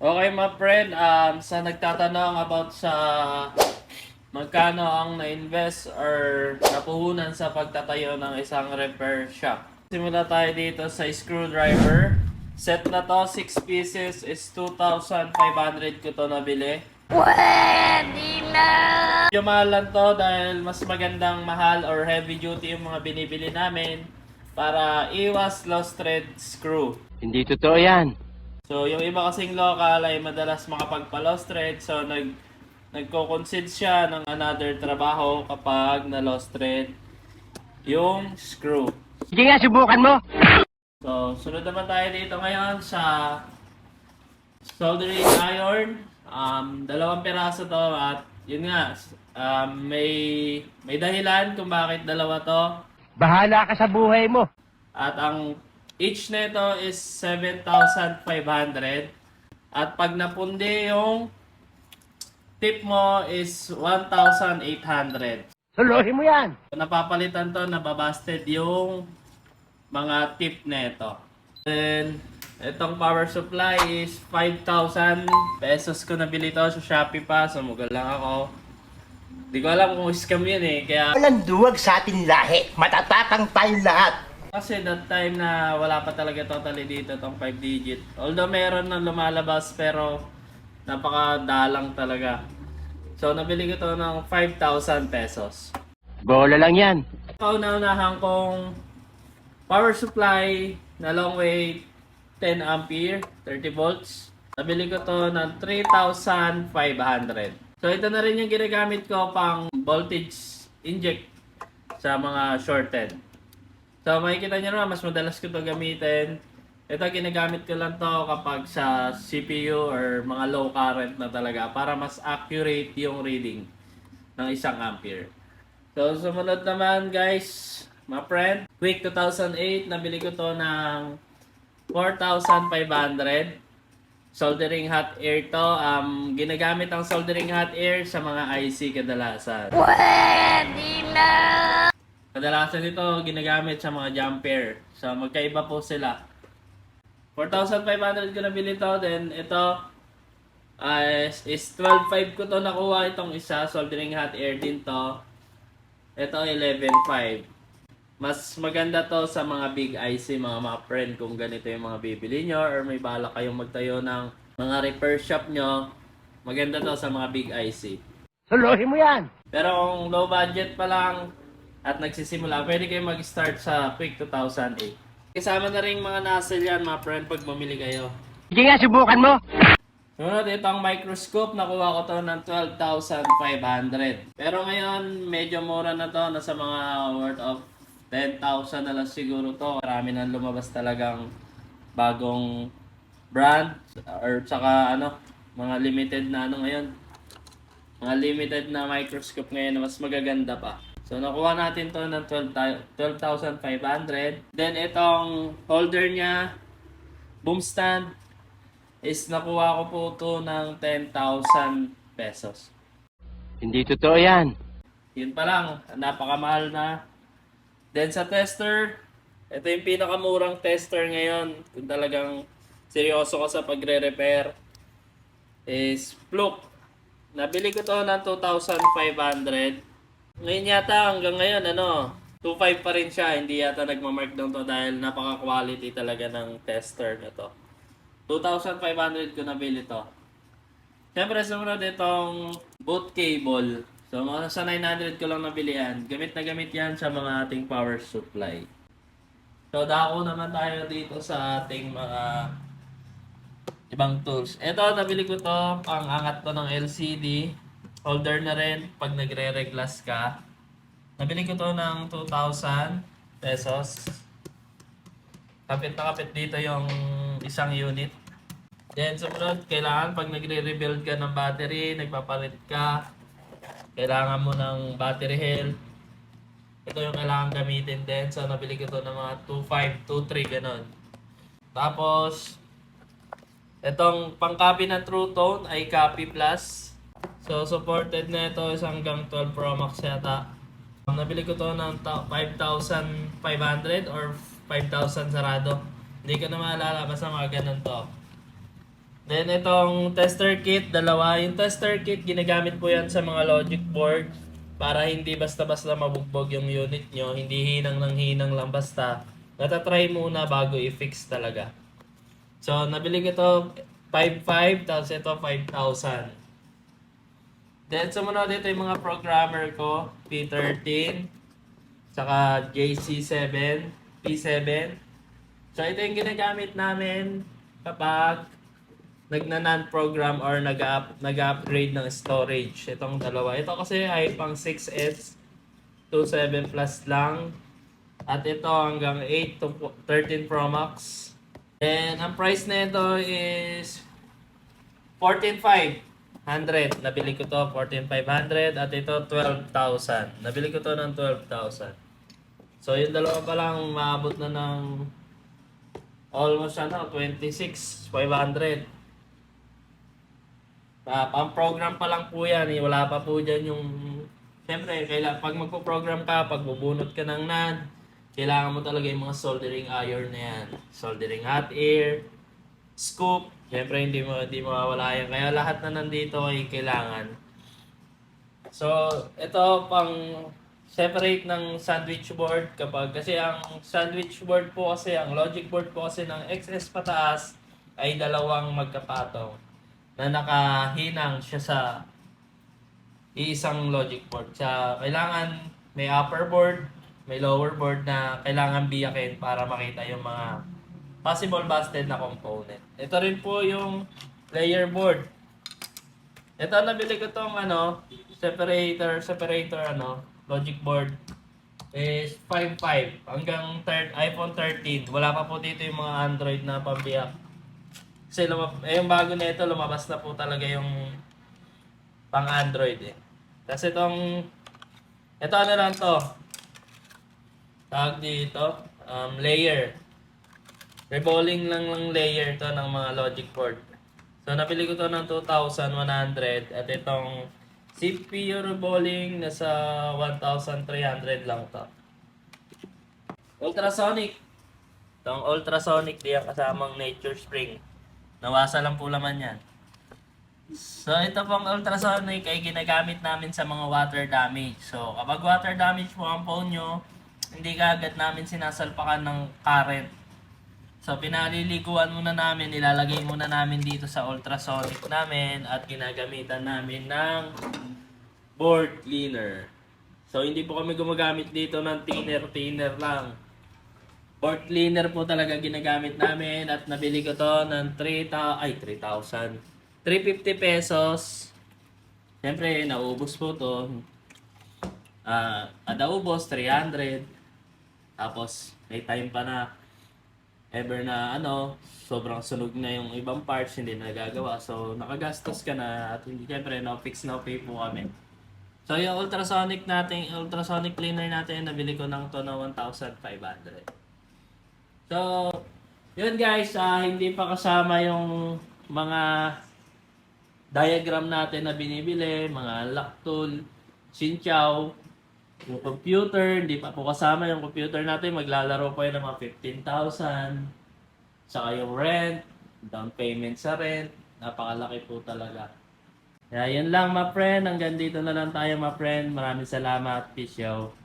Okay, my friend, um, sa nagtatanong about sa magkano ang na-invest or napuhunan sa pagtatayo ng isang repair shop. Simula tayo dito sa screwdriver. Set na to, 6 pieces is 2,500 ko to nabili. Pwede na! Mahal lang to dahil mas magandang mahal or heavy duty yung mga binibili namin para iwas lost thread screw. Hindi totoo yan. So, yung iba kasing local ay madalas makapagpa-lost thread. So, nag nagko-concede siya ng another trabaho kapag na-lost thread yung screw. Sige nga, subukan mo. So, sunod naman tayo dito ngayon sa soldering iron. Um, dalawang piraso to at yun nga, um, may may dahilan kung bakit dalawa to. Bahala ka sa buhay mo. At ang each nito is 7,500. At pag napundi yung tip mo is 1,800. Suluhin mo yan. Napapalitan to, nababasted yung mga tip nito. Then, itong power supply is 5,000 pesos ko nabili to sa Shopee pa. Sumugal lang ako. Di ko alam kung scam yun eh. Kaya Walang duwag sa ating lahi. Matatakang tayong lahat. Kasi that time na wala pa talaga totally dito tong 5 digit. Although meron na lumalabas pero napakadalang talaga. So nabili ko to ng 5,000 pesos. Bola lang yan. Kauna-unahan kong power supply na long way 10 ampere, 30 volts. Nabili ko to ng 3,500. So ito na rin yung ginagamit ko pang voltage inject sa mga shorted. So makikita nyo naman, mas madalas ko to gamitin. Ito ginagamit ko lang to kapag sa CPU or mga low current na talaga para mas accurate yung reading ng isang ampere. So sumunod naman guys, my friend, Quick 2008, nabili ko to ng 4,500. Soldering hot air to. Um, ginagamit ang soldering hot air sa mga IC kadalasan. Pwede na! Kadalasan ito ginagamit sa mga jumper. So magkaiba po sila. 4,500 ko nabili to. Then ito uh, is 12,500 ko to nakuha itong isa. Soldering hot air din to. Ito 11,500. Mas maganda to sa mga big IC, mga mga friend, kung ganito yung mga bibili nyo or may bala kayong magtayo ng mga repair shop nyo. Maganda to sa mga big IC. Suluhin mo yan. Pero kung low budget pa lang at nagsisimula, pwede kayo mag-start sa Quick 2008. Kasama na rin mga nozzle yan, mga friend, pag mamili kayo. Sige nga, subukan mo. Sunod, itong microscope, nakuha ko to ng 12,500. Pero ngayon, medyo mura na to, nasa mga worth of 10,000 na lang siguro to. Marami nang lumabas talagang bagong brand or saka ano, mga limited na ano ngayon. Mga limited na microscope ngayon na mas magaganda pa. So nakuha natin to ng 12 12,500. Then itong holder niya, boom stand, is nakuha ko po to ng 10,000 pesos. Hindi totoo yan. Yun pa lang, napakamahal na. Then sa tester, ito yung pinakamurang tester ngayon. Kung talagang seryoso ka sa pagre-repair, is Fluke. Nabili ko to ng 2,500. Ngayon yata hanggang ngayon, ano, 2,500 pa rin siya. Hindi yata nagmamarkdown to dahil napaka-quality talaga ng tester na to. 2,500 ko nabili to. Siyempre, sumunod itong boot cable. So, mga sa 900 ko lang nabili yan. Gamit na gamit yan sa mga ating power supply. So, dako naman tayo dito sa ating mga ibang tools. Ito, nabili ko to. Pang angat to ng LCD. Holder na rin pag nagre-reglas ka. Nabili ko to ng 2,000 pesos. Kapit na kapit dito yung isang unit. Then sumunod, kailangan pag nagre-rebuild ka ng battery, nagpapalit ka, kailangan mo ng battery health. Ito yung kailangan gamitin din. So, nabili ko to ng mga 2.5, 2.3, ganun. Tapos, itong pang-copy na True Tone ay Copy Plus. So, supported na ito is hanggang 12 Pro Max yata. Nabili ko to ng ta- 5,500 or 5,000 sarado. Hindi ko na maalala, basta mga ganun to. Then itong tester kit, dalawa. Yung tester kit, ginagamit po yan sa mga logic board para hindi basta-basta mabugbog yung unit nyo. Hindi hinang ng hinang lang basta. Natatry muna bago i-fix talaga. So, nabili ko ito 5.5, tapos ito 5,000. Then, sumunod dito yung mga programmer ko, P13, saka JC7, P7. So, ito yung ginagamit namin kapag nagna-non-program or nag-up, nag-upgrade ng storage. Itong dalawa. Ito kasi ay pang 6S, 27 plus lang. At ito hanggang 8 to 13 Pro Max. And ang price na ito is 14,500. Nabili ko to 14,500 at ito 12,000. Nabili ko to ng 12,000. So yung dalawa pa lang maabot na ng almost ano 26,500. Ah, pang program pa lang po yan, eh. wala pa po dyan yung... Siyempre, kaila, pag magpo-program ka, pag bubunot ka ng NAND, kailangan mo talaga yung mga soldering iron na yan. Soldering hot air, scoop, siyempre hindi mo hindi mawawala yan. Kaya lahat na nandito ay kailangan. So, ito pang separate ng sandwich board kapag kasi ang sandwich board po kasi ang logic board po kasi ng XS pataas ay dalawang magkapatong na nakahinang siya sa iisang logic board. Sa kailangan may upper board, may lower board na kailangan biyakin para makita yung mga possible busted na component. Ito rin po yung layer board. Ito nabili ko tong ano, separator, separator ano, logic board is 5.5 hanggang third, iPhone 13. Wala pa po dito yung mga Android na pambiyak. Kasi lumab- eh, yung bago na ito, lumabas na po talaga yung pang Android eh. Kasi itong, ito ano lang to, tawag dito, um, layer. Rebolling lang ng layer to ng mga logic board. So, napili ko to ng 2,100 at itong CPU rebolling nasa 1,300 lang to. Ultrasonic. Itong ultrasonic di ang kasamang nature spring. Nawasa lang po laman yan. So, ito pong ultrasonic ay ginagamit namin sa mga water damage. So, kapag water damage po ang phone nyo, hindi ka agad namin sinasalpakan ng current. So, pinaliliguan muna namin, ilalagay muna namin dito sa ultrasonic namin at ginagamitan namin ng board cleaner. So, hindi po kami gumagamit dito ng thinner-thinner lang. Board cleaner po talaga ginagamit namin at nabili ko to ng 3,000, ay 3,000. 350 pesos. Siyempre, naubos po to. Ah, kada ubos, 300. Tapos, may time pa na ever na ano, sobrang sunog na yung ibang parts, hindi na nagagawa. So, nakagastos ka na at hindi siyempre, no fix no pay po kami. So, yung ultrasonic natin, ultrasonic cleaner natin, nabili ko ng to na 1,500. So, yun guys, ah, hindi pa kasama yung mga diagram natin na binibili, mga lock tool, Xinqiao, yung computer, hindi pa po kasama yung computer natin, maglalaro po yan ng mga 15,000. Saka yung rent, down payment sa rent, napakalaki po talaga. Kaya yan lang, ma friend. Hanggang dito na lang tayo, ma friend. Maraming salamat. Peace out.